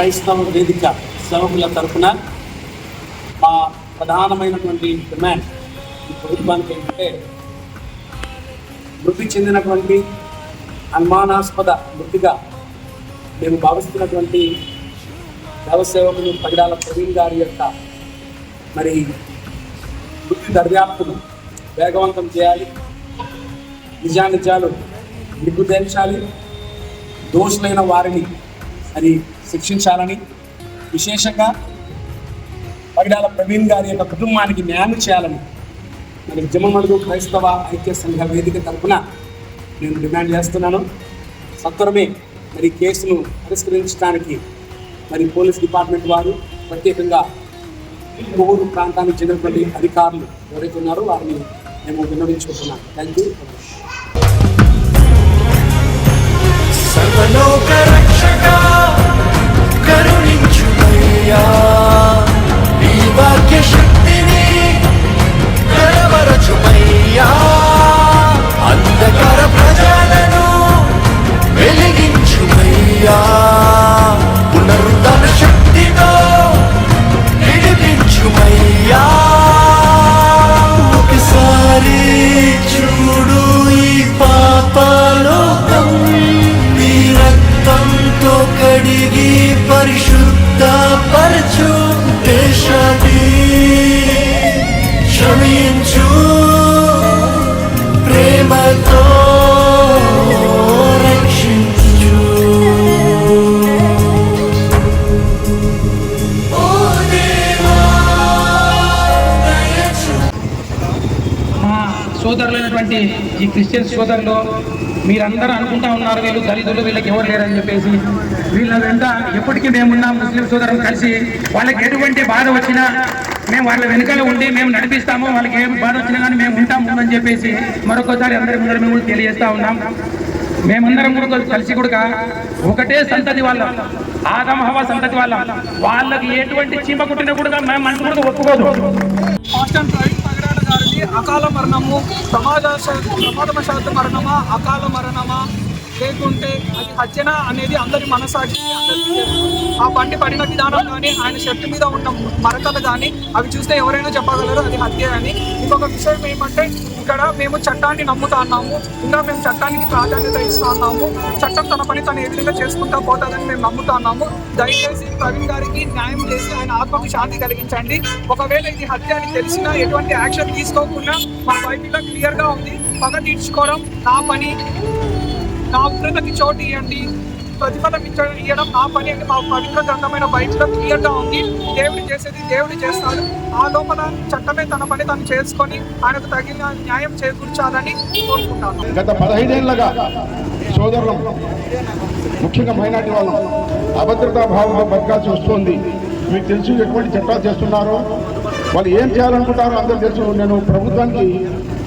క్రైస్తవ వేదిక సేవకుల తరఫున మా ప్రధానమైనటువంటి డిమాండ్ ఈ ప్రభుత్వానికి ఏంటంటే మృతి చెందినటువంటి అనుమానాస్పద మృతిగా మేము భావిస్తున్నటువంటి దేవసేవకులు పగిడాల ప్రవీణ్ గారి యొక్క మరి మృతి దర్యాప్తును వేగవంతం చేయాలి. నిజానిజాలు నిగ్గుదేర్చాలి దోషులైన వారిని మరి శిక్షించాలని విశేషంగా పగిడాల ప్రవీణ్ గారి యొక్క కుటుంబానికి న్యాయం చేయాలని మరి జమ్మమడుగు క్రైస్తవ ఐక్య సంఘ వేదిక తరఫున నేను డిమాండ్ చేస్తున్నాను. సత్వరమే మరి కేసును పరిష్కరించడానికి మరి పోలీస్ డిపార్ట్మెంట్ వారు ప్రత్యేకంగా కొవ్వూరు ప్రాంతానికి చెందినటువంటి అధికారులు ఎవరైతే ఉన్నారో వారిని మేము విన్నవించుకుంటున్నాను థ్యాంక్ యూ కరుణించుమయ్యా నీ వాక్య శక్తిని కనబరచుమయ్యా సోదరులైనటువంటి ఈ క్రిస్టియన్ సోదరులు మీరందరూ అనుకుంటా ఉన్నారు వీళ్ళు దళితులు వీళ్ళకి ఎవరు లేరని చెప్పేసి. వీళ్ళ వెంట ఎప్పటికీ మేమున్నాం ముస్లిం సోదరులు కలిసి వాళ్ళకి ఎటువంటి బాధ వచ్చినా మేము వాళ్ళ వెనుకలో ఉండి మేము నడిపిస్తాము వాళ్ళకి ఏం బాధ వచ్చినా కానీ మేము ఉంటాం అని చెప్పేసి మరొకసారి అందరి ముందర మేము తెలియజేస్తా ఉన్నాం. మేమందరం కూడా కలిసి కూడా ఒకటే సంతతి వాళ్ళం ఆదమ హవా సంతతి వాళ్ళం. వాళ్ళకి ఎటువంటి చీమ కుట్టినా కూడా మేము మనసు కూడా ఒప్పుకోదు కాన్స్టెంట్ ప్రవీణ్ పగడాల గారిని అకాల మరణము ప్రమాద ప్రమాదవశాత్తు మరణమా అకాల మరణమా లేకుంటే అది హత్యనా అనేది అందరి మనసాక్షి అందరికీ ఆ బండి పడిన విధానం కానీ ఆయన షర్ట్ మీద ఉన్న మరకలు కానీ అవి చూస్తే ఎవరైనా చెప్పగలరు అది హత్య అని. ఇంకొక విషయం ఏమంటే ఇక్కడ మేము చట్టాన్ని నమ్ముతాన్నాము ఇంకా మేము చట్టానికి ప్రాధాన్యత ఇస్తున్నాము. చట్టం తన పని తను ఏ విధంగా చేసుకుంటా పోతుందని మేము నమ్ముతున్నాము. దయచేసి ప్రవీణ్ గారికి న్యాయం చేసి ఆయన ఆత్మకు శాంతి కలిగించండి. ఒకవేళ ఇది హత్య అని తెలిసినా ఎటువంటి యాక్షన్ తీసుకోకుండా మా బైబిల్లో క్లియర్గా ఉంది. పగ తీర్చుకోవడం నా పని. నా ఉగ్రతకి చోటు ఇవ్వండి ప్రతిఫలం ఇచ్చడం ఇవ్వడం నా పని అని మా పవిత్ర గ్రంథమైన బయటలో క్లియర్గా ఉంది. దేవుడు చేసేది దేవుడు చేస్తాడు. ఆ లోపల చట్టమే తన పని తను చేసుకొని ఆయనకు తగిన న్యాయం చేకూర్చాలని కోరుకుంటాను. గత పదహైదేళ్ళుగా సోదరులం ముఖ్యంగా మైనార్టీ వాళ్ళం అభద్రతా భావంలో బతకాల్సి వస్తుంది. మీకు తెలుసు ఎటువంటి చట్టాలు చేస్తున్నారో? వాళ్ళు ఏం చేయాలనుకుంటారో అందరూ తెలుసు. నేను ప్రభుత్వానికి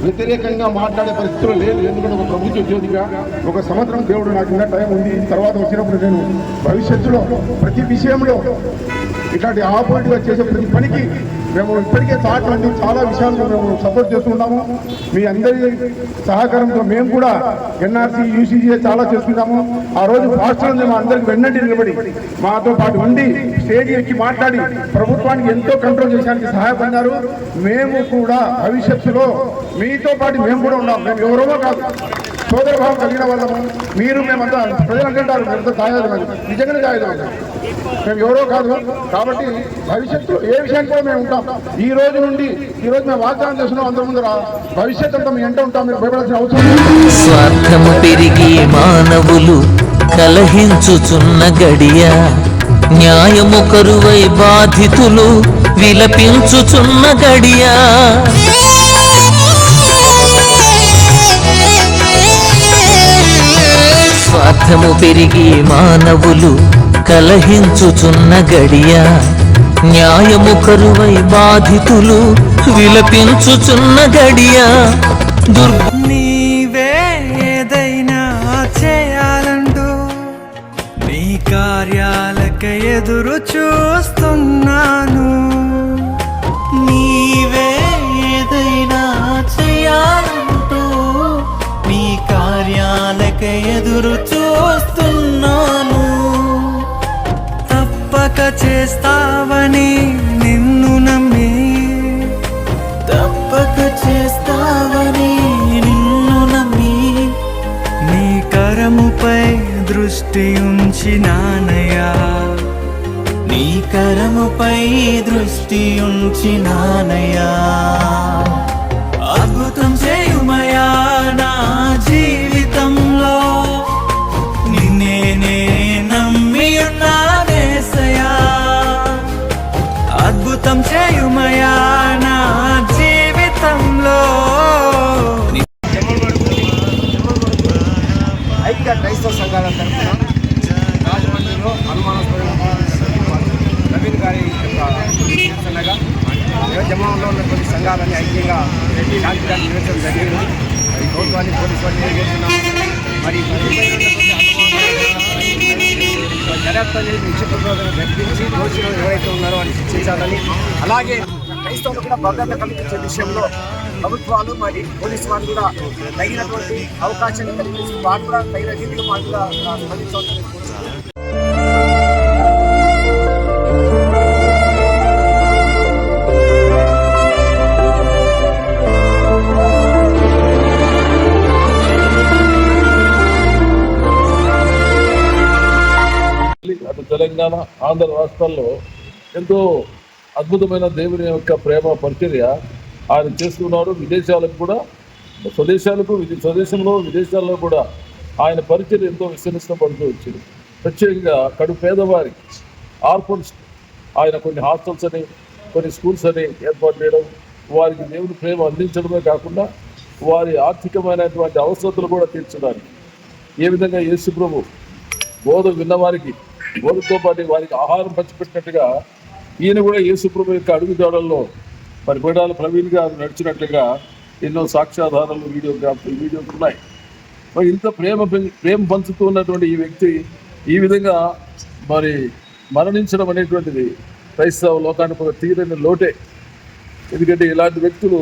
వ్యతిరేకంగా మాట్లాడే పరిస్థితులు లేదు. ఎందుకంటే ఒక ప్రభుత్వ ఉద్యోగిగా ఒక సంవత్సరం దేవుడు నాకు ఇంకా టైం ఉంది. తర్వాత వచ్చినప్పుడు నేను భవిష్యత్తులో ప్రతి విషయంలో ఇట్లాంటి ఆపోజిట్గా చేసే ప్రతి పనికి మేము ఇప్పటికే థాట్ నుండి చాలా విషయాలను మేము సపోర్ట్ చేస్తున్నాము మీ అందరి సహకారంతో మేము కూడా ఎన్ఆర్సీ యూసీజీఏ చాలా చేసుకుంటాము. ఆ రోజు ఫాస్టర్ మేము అందరికి వెన్నటి నిలబడి మాతో పాటు ఉండి స్టేజ్ ఎక్కి మాట్లాడి ప్రభుత్వానికి ఎంతో కంట్రోల్ చేయడానికి సహాయపడినారు. మేము కూడా భవిష్యత్తులో మీతో పాటు మేము కూడా ఉన్నాం. మేము ఎవరో కాదు. సోదరభావం కలిగిన వాళ్ళము. మీరు మేమంతా ప్రజలు అంటుంటారు మీరంతా దాయాదు కాదు. నిజంగానే దాయాదు కాదు. మేము ఎవరో కాదు. కాబట్టి భవిష్యత్తు ఏ విషయానికి కూడా మేము ఉంటాం. ఈ రోజు నుండి ఈ రోజు మేము వాగ్దానం చేస్తున్నాం అందరి ముందర. భవిష్యత్తు అంతా మీ ఎంట ఉంటాం మీరు భయపడాల్సిన అవసరం స్వార్థము పెరిగి మానవులు కలహించుచున్న గడియ న్యాయము కరువై బాధితులు విలపించుచున్న గడియా. స్వార్థము పెరిగి మానవులు కలహించుచున్న గడియ న్యాయము కరువై బాధితులు విలపించుచున్న గడియ. దుర్గ నీవే ఏదైనా చేయాలంటూ నీ కార్యాలక ఎదురు చూస్తున్నాను. నీవే ఏదైనా చేయాలంటూ నీ కార్యాలక ఎదురు చూస్తున్నాను. చేస్తావని నిన్ను నమ్మి. తప్పక చేస్తావని నిన్ను నమ్మి. నీ కరముపై దృష్టి ఉంచినానయా నీ కరముపై దృష్టి ఉంచి నానయా క్రైస్తవ సంఘాల తరఫున రాజమండ్రిలో అనుమానాస్పద నవీన్ గారి యొక్క నిరసనగా జమాలో ఉన్నటువంటి సంఘాలన్నీ ఐక్యంగా శాంతి గారి నిరసన జరిగింది. మరి ప్రభుత్వాన్ని పోలీసు వారిని కోరుతున్నాము మరి దర్యాప్తు అనేది నిక్షిప్రబోధన ప్రకటించి దోషులు ఎవరైతే ఉన్నారో వారిని శిక్షించాలని అలాగే క్రైస్తవులు కూడా భద్రత కల్పించే విషయంలో ప్రభుత్వాలు మరి పోలీసు వారు కూడా తగినటువంటి అవకాశాన్ని కల్పించి వారు కూడా తగిన రీతిలో వారు కూడా స్పందించాలని అటు తెలంగాణ ఆంధ్ర రాష్ట్రాల్లో ఎంతో అద్భుతమైన దేవుని యొక్క ప్రేమ పరిచర్య ఆయన చేస్తున్నారు విదేశాలకు కూడా స్వదేశాలకు స్వదేశంలో విదేశాల్లో కూడా ఆయన పరిచయం ఎంతో విస్తరిస్తపడుతూ వచ్చింది. ప్రత్యేకంగా కడు పేదవారికి ఆర్ఫన్స్ ఆయన కొన్ని హాస్టల్స్ అని కొన్ని స్కూల్స్ అని ఏర్పాటు చేయడం వారికి దేవుని ప్రేమ అందించడమే కాకుండా వారి ఆర్థికమైనటువంటి అవసరతలు కూడా తీర్చడానికి. ఏ విధంగా యేసు ప్రభు బోధ విన్నవారికి బోధతో పాటు వారికి ఆహారం పంచిపెట్టినట్టుగా ఈయన కూడా యేసుప్రభు యొక్క అడుగుదాడల్లో మరి బిడాల ప్రవీణ్ గారు నడిచినట్లుగా ఎన్నో సాక్ష్యాధారాలు వీడియోగ్రాఫ్లు వీడియోలు ఉన్నాయి మరి ఇంత ప్రేమ ప్రేమ పంచుతూ ఉన్నటువంటి ఈ వ్యక్తి ఈ విధంగా మరి మరణించడం అనేటువంటిది క్రైస్తవ లోకానికి ఒక తీరని లోటే. ఎందుకంటే ఇలాంటి వ్యక్తులు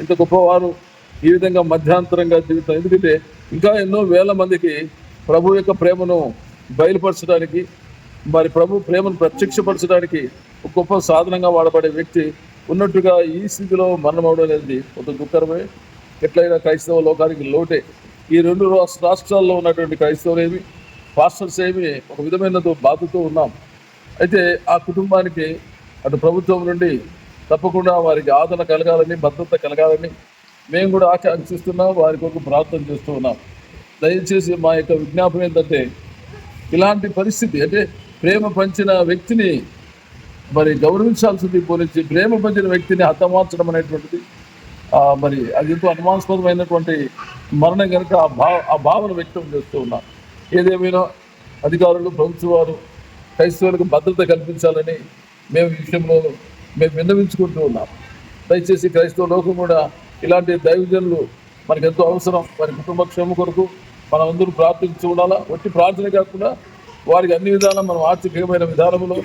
ఇంత గొప్పవారు ఈ విధంగా మధ్యాంతరంగా జీవితం. ఎందుకంటే ఇంకా ఎన్నో వేల మందికి ప్రభు యొక్క ప్రేమను బయలుపరచడానికి మరి ప్రభు ప్రేమను ప్రత్యక్షపరచడానికి ఒక గొప్ప సాధనంగా వాడబడే వ్యక్తి ఉన్నట్టుగా ఈ స్థితిలో మరణం అవడం అనేది కొంత దుఃఖరమే ఎట్లయినా క్రైస్తవ లోకానికి లోటే. ఈ రెండు రాష్ట్రాల్లో ఉన్నటువంటి క్రైస్తవులేమి పాస్టర్స్ ఏమి ఒక విధమైన బాధతో ఉన్నాం. అయితే ఆ కుటుంబానికి అటు ప్రభుత్వం నుండి తప్పకుండా వారికి ఆదరణ కలగాలని భద్రత కలగాలని మేము కూడా ఆకాంక్షిస్తున్నాం వారి కొరకు ప్రార్థన చేస్తూ ఉన్నాం. దయచేసి మా యొక్క విజ్ఞాపన ఏంటంటే ఇలాంటి పరిస్థితి అంటే ప్రేమ పంచిన వ్యక్తిని మరి గౌరవించాల్సింది పోలీసు ప్రేమ పొందిన వ్యక్తిని హతమార్చడం అనేటువంటిది మరి అది ఎంతో అనుమానాస్పదమైనటువంటి మరణం కనుక ఆ భావ ఆ భావన వ్యక్తం చేస్తూ ఉన్నాం. ఏదేమైనా అధికారులు ప్రభుత్వ వారు క్రైస్తవులకు భద్రత కల్పించాలని మేము ఈ విషయంలో మేము విన్నవించుకుంటూ ఉన్నాం. దయచేసి క్రైస్తవ లోకం కూడా ఇలాంటి దైవజనులు మనకు ఎంతో అవసరం. వారి కుటుంబ క్షేమ కొరకు మనం అందరూ ప్రార్థించి ఉండాలా? ఒట్టి ప్రార్థన కాకుండా వారికి అన్ని విధాలా మనం ఆర్థికమైన విధానంలో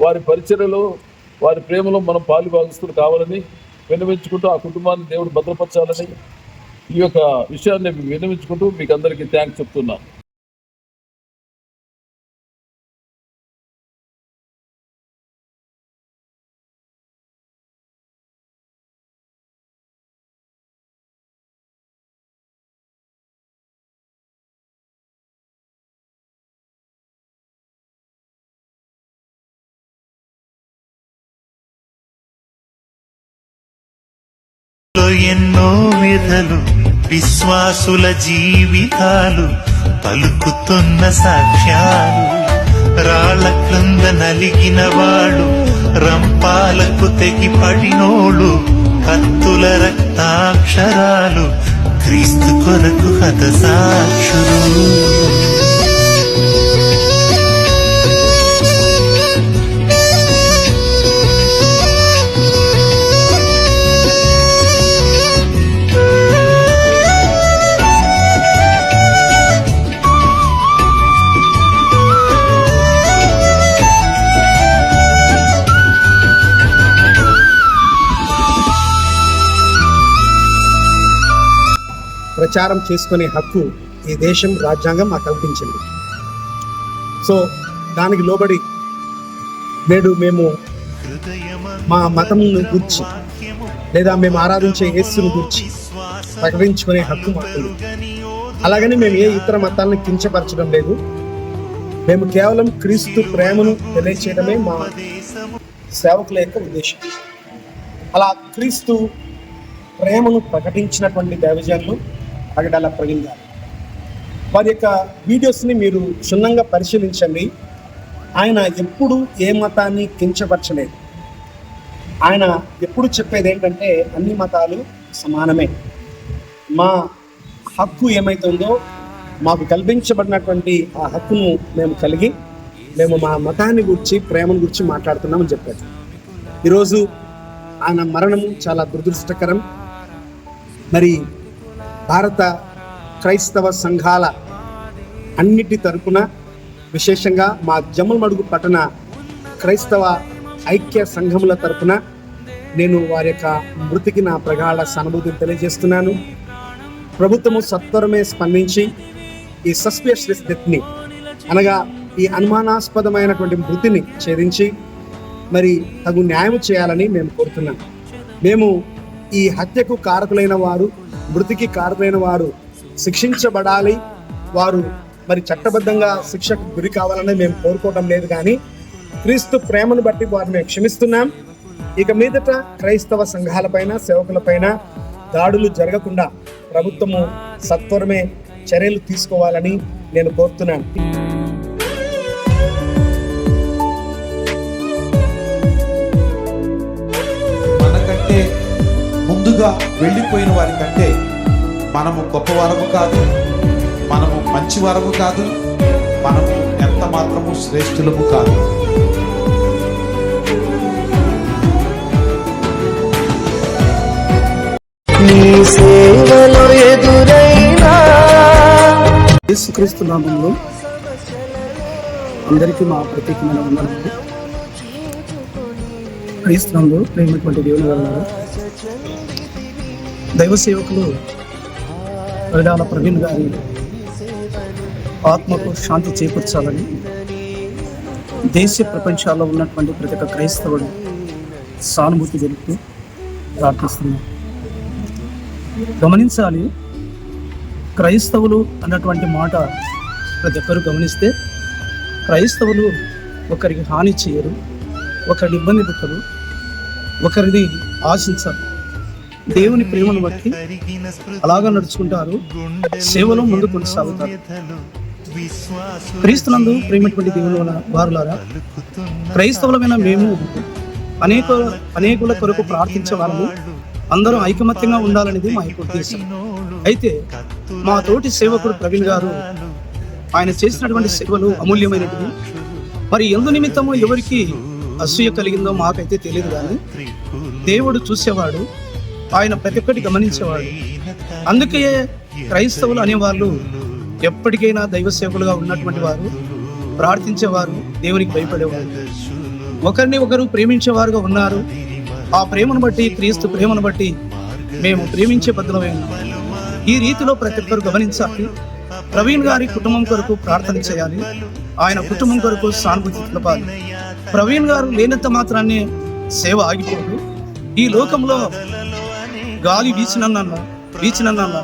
వారి పరిచర్యలో వారి ప్రేమలో మనం పాలు భాగస్తులు కావాలని విన్నవించుకుంటూ ఆ కుటుంబాన్ని దేవుడు భద్రపరచాలని ఈ యొక్క విషయాన్ని విన్నవించుకుంటూ మీకు అందరికీ థ్యాంక్స్ చెప్తున్నాను ఎన్నో వ్యధలు విశ్వాసుల జీవితాలు పలుకుతున్న సాక్ష్యాలు. రాళ్ళ క్రింద నలిగిన వాళ్ళు రంపాలకు తెగిపడినోళ్ళు కత్తుల రక్తాక్షరాలు క్రీస్తు కొరకు హత ప్రచారం చేసుకునే హక్కు ఈ దేశం రాజ్యాంగం మాకు కల్పించింది. సో దానికి లోబడి నేడు మేము మా మతం గురించి లేదా మేము ఆరాధించే యేసుని గురించి ప్రకటించుకునే హక్కు మాకు అలాగని మేము ఏ ఇతర మతాలను కించపరచడం లేదు. మేము కేవలం క్రీస్తు ప్రేమను తెలియచేయడమే మా సేవకుల యొక్క ఉద్దేశం. అలా క్రీస్తు ప్రేమను ప్రకటించినటువంటి దైవజనులు అగడాల ప్రవీణ్ గారు వారి యొక్క వీడియోస్ని మీరు క్షుణ్ణంగా పరిశీలించండి. ఆయన ఎప్పుడు ఏ మతాన్ని కించపరచలేదు. ఆయన ఎప్పుడు చెప్పేది ఏంటంటే అన్ని మతాలు సమానమే. మా హక్కు ఏమైతుందో మాకు కల్పించబడినటువంటి ఆ హక్కును మేము కలిగి మేము మా మతాన్ని గురించి ప్రేమను గురించి మాట్లాడుతున్నామని చెప్పారు. ఈరోజు ఆయన మరణం చాలా దురదృష్టకరం. మరి భారత క్రైస్తవ సంఘాల అన్నిటి తరపున విశేషంగా మా జమ్మలమడుగు పట్టణ క్రైస్తవ ఐక్య సంఘముల తరపున నేను వారి యొక్క మృతికి నా ప్రగాఢ సానుభూతిని తెలియజేస్తున్నాను. ప్రభుత్వము సత్వరమే స్పందించి ఈ సస్పియస్ డెత్ని అనగా ఈ అనుమానాస్పదమైనటువంటి మృతిని ఛేదించి మరి తగు న్యాయం చేయాలని మేము కోరుతున్నాం. మేము ఈ హత్యకు కారకులైన వారు మృతికి కారణమైన వారు శిక్షించబడాలి. వారు మరి చట్టబద్ధంగా శిక్షకు గురి కావాలని మేము కోరుకోవడం లేదు కానీ క్రీస్తు ప్రేమను బట్టి వారిని మేము క్షమిస్తున్నాం. ఇక మీదట క్రైస్తవ సంఘాలపైన సేవకులపైన దాడులు జరగకుండా ప్రభుత్వము సత్వరమే చర్యలు తీసుకోవాలని నేను కోరుతున్నాను. ముందుగా వెళ్ళిపోయిన వారి కంటే మనము గొప్పవారము కాదు మనము మంచివారము కాదు మనము ఎంత మాత్రము శ్రేష్ఠులము కాదు. యేసుక్రీస్తు నామంలో అందరికీ మా ప్రత్యేకమైన వందనాలు. క్రీస్తునంలో ప్రేమటువంటి దేవుని వల్ల దైవ సేవకులు పరిడాల ప్రవీణ్ గారి ఆత్మకు శాంతి చేకూర్చాలని దేశ ప్రపంచాల్లో ఉన్నటువంటి ప్రతి ఒక్క క్రైస్తవుడు సానుభూతి తెలుపుతూ ప్రార్థిస్తున్నాం. గమనించాలి క్రైస్తవులు అన్నటువంటి మాట ప్రతి ఒక్కరు గమనిస్తే క్రైస్తవులు ఒకరికి హాని చేయరు ఒకరిని ఇబ్బంది పెట్టరు ఒకరిని ఆశించరు. దేవుని ప్రేమను బట్టి అలాగా నడుచుకుంటారు. సేవలో ముందు కొనసాగుతారు. క్రీస్తునందు ప్రేమటువంటి దేవుని వారులారా క్రైస్తవులమైన మేము అనేక అనేకుల కొరకు ప్రార్థించే వాళ్ళము అందరూ ఐకమత్యంగా ఉండాలనేది మా యొక్క ఉద్దేశం. అయితే మా తోటి సేవకుడు ప్రవీణ్ గారు ఆయన చేసినటువంటి సేవలు అమూల్యమైనవి మరి ఎందు నిమిత్తమో ఎవరికి అసూయ కలిగిందో మాకైతే తెలియదు కానీ దేవుడు చూసేవాడు ఆయన ప్రతి ఒక్కటి గమనించేవాడు. అందుకే క్రైస్తవులు అనేవాళ్ళు ఎప్పటికైనా దైవ సేవకులుగా ఉన్నటువంటి వారు ప్రార్థించేవారు దేవునికి భయపడేవారు. ఒకరిని ఒకరు ప్రేమించేవారుగా ఉన్నారు. ఆ ప్రేమను బట్టి క్రీస్తు ప్రేమను బట్టి మేము ప్రేమించే బద్దలమే ఉన్నాం. ఈ రీతిలో ప్రతి ఒక్కరు గమనించాలి. ప్రవీణ్ గారి కుటుంబం కొరకు ప్రార్థన చేయాలి. ఆయన కుటుంబం కొరకు సానుభూతి తెలపాలి. ప్రవీణ్ గారు లేనంత మాత్రాన్ని సేవ ఆగిపోదు. ఈ లోకంలో గాలి వీచినన్నాను వీచినన్నాను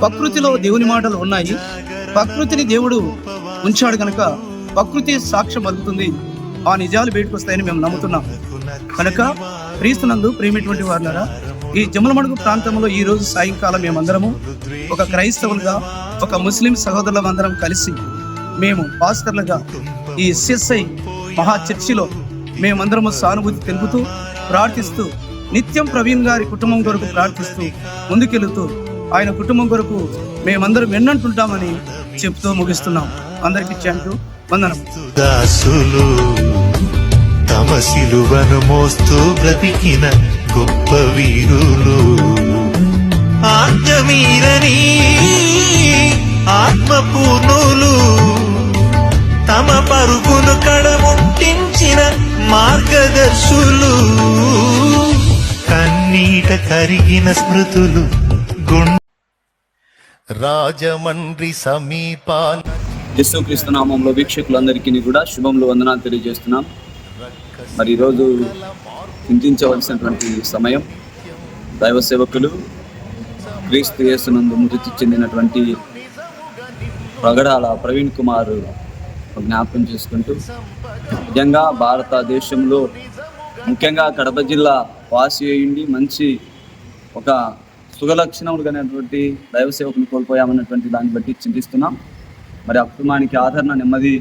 ప్రకృతిలో దేవుని మాటలు ఉన్నాయి. ప్రకృతిని దేవుడు ఉంచాడు కనుక ప్రకృతి సాక్ష్యం అందుతుంది ఆ నిజాలు బయటకు వస్తాయని మేము నమ్ముతున్నాం. కనుక క్రీస్తునందు ప్రేమటువంటి వారులారా ఈ జమలమడుగు ప్రాంతంలో ఈ రోజు సాయంకాలం మేమందరము ఒక క్రైస్తవులుగా ఒక ముస్లిం సహోదరులం అందరం కలిసి మేము పాస్టర్లుగా ఈ ఎస్ఎస్ఐ మహా చర్చిలో మేమందరము సానుభూతి తెలుపుతూ ప్రార్థిస్తూ నిత్యం ప్రవీణ్ గారి కుటుంబం కొరకు ప్రార్థిస్తూ ముందుకెళుతూ ఆయన కుటుంబం కొరకు మేమందరం ఎన్నంటుంటామని చెప్తూ ముగిస్తున్నాం. అందరికి థ్యాంక్ వందనం. దాసులు తమ సిలువను మోస్తూ బ్రతికిన గొప్ప వీరులు. ఆజ్ఞమీరని ఆత్మపూర్ణులు. తమ పరుగును కడముట్టించిన మార్గదర్శులు. నీట కరిగిన స్మృతులు రాజమండ్రి సమీపాల యేసుక్రీస్తు నామంలో వీక్షకులందరికీ కూడా శుభములు వందనాలు తెలియజేస్తున్నాం. మరి ఈరోజు చింతించవలసినటువంటి సమయం దైవ సేవకులు క్రీస్తు యేసునందు మృతి చెందినటువంటి ప్రగడాల ప్రవీణ్ కుమార్ జ్ఞాపకం చేసుకుంటూ నిజంగా భారతదేశంలో ముఖ్యంగా కడప జిల్లా వాసి అయ్యిండి మంచి ఒక సుగలక్షణములు కలిగినటువంటి దైవ సేవకుని కోల్పోయామన్నటువంటి దాన్ని బట్టి చింతిస్తున్నాం. మరి అభిమానికి ఆదరణ నెమ్మది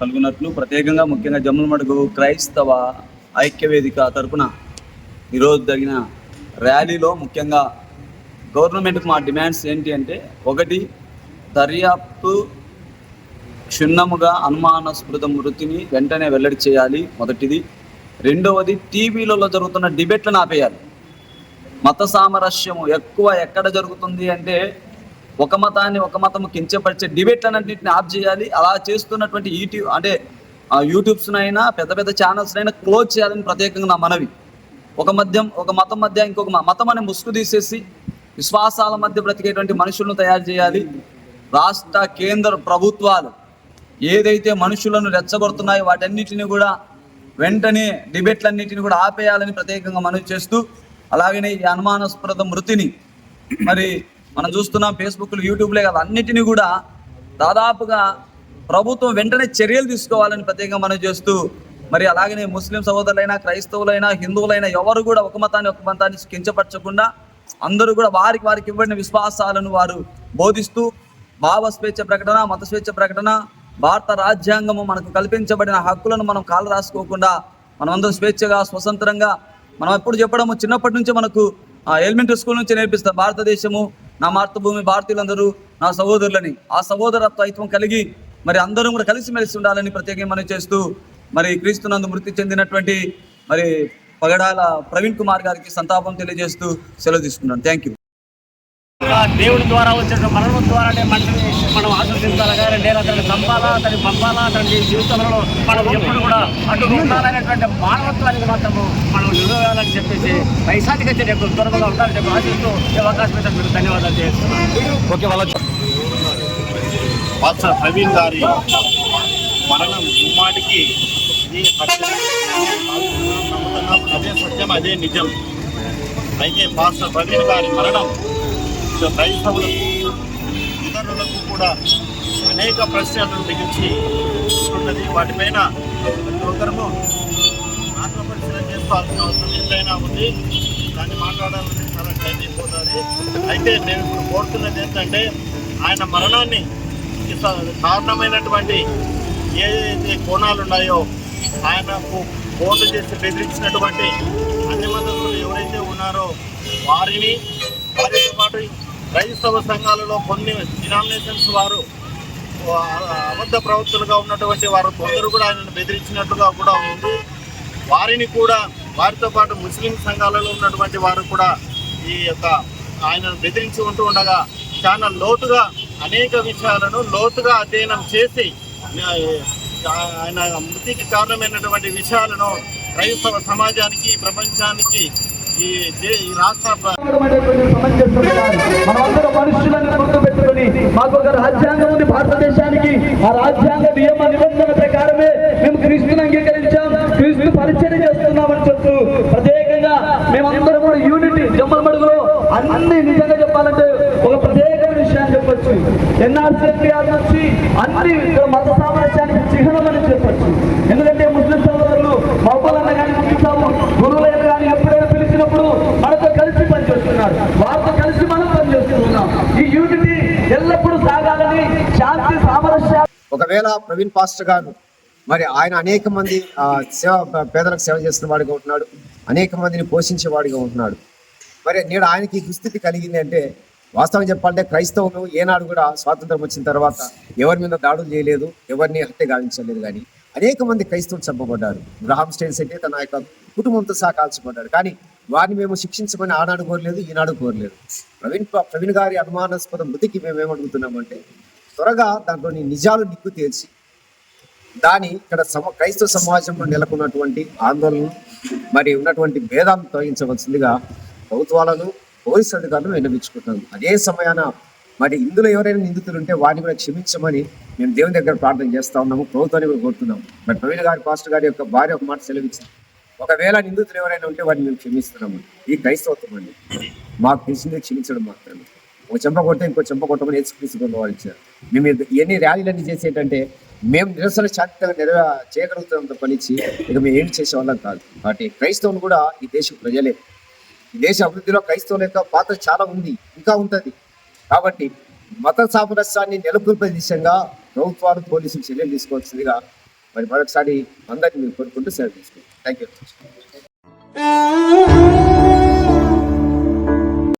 కలుగునట్లు ప్రత్యేకంగా ముఖ్యంగా జమ్ములమడుగు క్రైస్తవ ఐక్యవేదిక తరపున ఈరోజు జరిగిన ర్యాలీలో ముఖ్యంగా గవర్నమెంట్కి మా డిమాండ్స్ ఏంటి అంటే ఒకటి దర్యాప్తు క్షుణ్ణముగా అనుమానాస్పృత మృతిని వెంటనే వెల్లడి చేయాలి మొదటిది. రెండవది టీవీలలో జరుగుతున్న డిబేట్లను ఆపేయాలి. మత సామరస్యము ఎక్కువ ఎక్కడ జరుగుతుంది అంటే ఒక మతాన్ని ఒక మతము కించపరిచే డిబేట్లన్నింటిని ఆఫ్ చేయాలి. అలా చేస్తున్నటువంటి యూట్యూబ్ అంటే యూట్యూబ్స్నైనా పెద్ద పెద్ద ఛానల్స్నైనా క్లోజ్ చేయాలని ప్రత్యేకంగా నా మనవి. ఒక మద్యం ఒక మతం మధ్య ఇంకొక మతం అనే ముసుగు తీసేసి విశ్వాసాల మధ్య బ్రతికేటువంటి మనుషులను తయారు చేయాలి. రాష్ట్ర కేంద్ర ప్రభుత్వాలు ఏదైతే మనుషులను రెచ్చగొడుతున్నాయో వాటన్నిటిని కూడా వెంటనే డిబేట్లన్నిటిని కూడా ఆపేయాలని ప్రత్యేకంగా మనవి చేస్తూ అలాగనే ఈ అనుమానాస్పద మృతిని మరి మనం చూస్తున్నాం ఫేస్బుక్లో యూట్యూబ్లే కదా అన్నిటినీ కూడా దాదాపుగా ప్రభుత్వం వెంటనే చర్యలు తీసుకోవాలని ప్రత్యేకంగా మనం చేస్తూ మరి అలాగనే ముస్లిం సహోదరులైనా క్రైస్తవులైనా హిందువులైనా ఎవరు కూడా ఒక మతాన్ని ఒక మతాన్ని కించపరచకుండా అందరూ కూడా వారికి వారికి ఇవ్వబడిన విశ్వాసాలను వారు బోధిస్తూ భావ స్వేచ్ఛ ప్రకటన మత స్వేచ్ఛ ప్రకటన భారత రాజ్యాంగము మనకు కల్పించబడిన హక్కులను మనం కాలు రాసుకోకుండా మనమందరం స్వేచ్ఛగా స్వతంత్రంగా మనం ఎప్పుడు చెప్పడము? చిన్నప్పటి నుంచి మనకు ఎలిమెంటరీ స్కూల్ నుంచి నేర్పిస్తాం భారతదేశము నా మాతృభూమి భారతీయులందరూ నా సహోదరులని ఆ సహోదరత్వం కలిగి మరి అందరూ కూడా కలిసిమెలిసి ఉండాలని ప్రత్యేకంగా మనం చేస్తూ మరి క్రీస్తునందు మృతి చెందినటువంటి మరి పగడాల ప్రవీణ్ కుమార్ గారికి సంతాపం తెలియజేస్తూ సెలవు తీసుకున్నాను థ్యాంక్ యూ దేవుడి ద్వారా వచ్చిన మరణం ద్వారానే మనిషిని మనం ఆశ్రదించాలి కానీ నేను అతన్ని చంపాలా అతన్ని పంపాలా అతని జీవితంలో మనం ఎప్పుడు కూడా అటు ఉండాలనేటువంటి మానవత్వానికి మాత్రము మనం నిలవాలని చెప్పేసి పైసాటిగా చెప్పి త్వరగా ఉండాలని చెప్పి ఆశిస్తూ ఈ అవకాశం ఇచ్చిన మీకు ధన్యవాదాలు చేస్తున్నాను ఓకే వాళ్ళ ప్రవీణ్ గారి మరణం ముమ్మాటికి అదే సత్యం అదే నిజం. అయితే పాస్టర్ ప్రవీణ్ గారి మరణం క్రైస్తవులకు ఇతరులకు కూడా అనేక ప్రశ్నలను మిగిల్చి ఉన్నది వాటిపైన ప్రతి ఒక్కరము ఆత్మపరిశీలన చేసుకోవాల్సిన అవసరం ఎంతైనా ఉంది. దాన్ని మాట్లాడాలంటే చాలా టైం అయిపోతుంది. అయితే నేను ఇప్పుడు కోరుతున్నది ఏంటంటే ఆయన మరణాన్ని కారణమైనటువంటి ఏదైతే కోణాలు ఉన్నాయో ఆయనకు ఫోన్లు చేసి బెదిరించినటువంటి అన్ని మతస్థులు ఎవరైతే ఉన్నారో వారిని వారితో పాటు క్రైస్తవ సంఘాలలో కొన్ని డినామినేషన్స్ వారు అబద్ధ ప్రవక్తలుగా ఉన్నటువంటి వారు కొందరు కూడా ఆయనను బెదిరించినట్టుగా కూడా ఉంది. వారిని కూడా వారితో పాటు ముస్లిం సంఘాలలో ఉన్నటువంటి వారు కూడా ఈ యొక్క ఆయనను బెదిరించి ఉంటూ ఉండగా చాలా లోతుగా అనేక విషయాలను లోతుగా అధ్యయనం చేసి ఆయన మృతికి కారణమైనటువంటి విషయాలను క్రైస్తవ సమాజానికి ప్రపంచానికి ఈ దే- ఈ రాష్ట్ర మాకు ఒక రాజ్యాంగం ఉంది భారతదేశానికి. ఆ రాజ్యాంగ నియమ నిబంధన ప్రకారమే మేము క్రీస్తుని అంగీకరించాం. క్రీస్తుని పరిచయం చేస్తున్నామని చెప్తూ ప్రత్యేకంగా మేమందరం కూడా యూనిటీ జమ్మల మడుగులో అన్ని నిజంగా చెప్పాలంటే ఒక ప్రత్యేకమైన విషయాన్ని చెప్పొచ్చు. ఎన్ఆర్సీఆర్ నుంచి అన్ని మత సామరస్యానికి చిహ్నం అని చెప్పొచ్చు ఎందుకంటే ముస్లిం సోదరులు మౌపాలన్న కానీ ముగిస్తాము గురువులైన కానీ ఎప్పుడైనా పిలిచినప్పుడు మనతో కలిసి పనిచేస్తున్నారు వారితో కలిసి మనం పనిచేస్తున్నాం ఈ యూనిటీ ఎల్లప్పుడూ సాగాలని శాంతి సామరస్య ఒకవేళ ప్రవీణ్ పాస్టర్ గారు మరి ఆయన అనేక మంది సేవ పేదలకు సేవ చేస్తున్న వాడిగా ఉంటున్నాడు అనేక మందిని పోషించేవాడిగా ఉంటున్నాడు. మరి నేడు ఆయనకి దుస్థితి కలిగింది అంటే వాస్తవం చెప్పాలంటే క్రైస్తవులు ఏనాడు కూడా స్వాతంత్రం వచ్చిన తర్వాత ఎవరి మీద దాడులు చేయలేదు ఎవరిని హత్య గావించలేదు కానీ అనేక మంది క్రైస్తవులు చంపబడ్డారు. గ్రహాం స్టేన్స్ అయితే తన యొక్క కుటుంబంతో సహా కాల్చబడ్డాడు. కానీ వారిని మేము శిక్షించమని ఆనాడు కోరలేదు ఈనాడు కోరలేదు. ప్రవీణ్ ప్రవీణ్ గారి అనుమానాస్పద మృతికి మేము ఏమడుగుతున్నామంటే త్వరగా దాంట్లోని నిజాలు నిగ్గు తేల్చి దాని ఇక్కడ సమ క్రైస్తవ సమాజంలో నెలకొన్నటువంటి ఆందోళన మరి ఉన్నటువంటి భేదాలను తొలగించవలసిందిగా ప్రభుత్వాలను పోలీసు అధికారులు విన్నవించుకుంటున్నాను. అదే సమయాన మరి ఇందులో ఎవరైనా నిందితులు ఉంటే వారిని కూడా క్షమించమని మేము దేవుని దగ్గర ప్రార్థన చేస్తా ఉన్నాము ప్రభుత్వాన్ని కూడా కోరుతున్నాము. మరి ప్రవీణ్ గారి పాస్టర్ గారి యొక్క భార్య ఒక మాట సెలవిచ్చింది. ఒకవేళ నిందితులు ఎవరైనా ఉంటే వారిని మేము క్షమిస్తున్నాము. ఈ క్రైస్తవత్వం అండి. మాకు తెలిసిందే క్షమించడం మాత్రమే. ఒక చెంప కొడితే ఇంకో చెంప కొట్టమని నేర్చుకుని వాళ్ళు ఇచ్చారు. మేము ఇది- ఎన్ని ర్యాలీలన్నీ చేసేటంటే మేము నిరసన శాంతిగా నెరవే చేయగలుగుతాం పనిచ్చి ఇక మేము ఏం చేసేవాళ్ళం కాదు. కాబట్టి క్రైస్తవులు కూడా ఈ దేశ ప్రజలే. ఈ దేశ అభివృద్ధిలో క్రైస్తవుల యొక్క పాత్ర చాలా ఉంది ఇంకా ఉంటుంది. కాబట్టి మత సామరస్యాన్ని నెలకొల్పే దిశగా ప్రభుత్వాలు పోలీసులు చర్యలు తీసుకోవాల్సిందిగా మరి మరొకసారి అందరినీ మేము కోరుకుంటూ సెలవు తీసుకుంటాం థ్యాంక్ యూ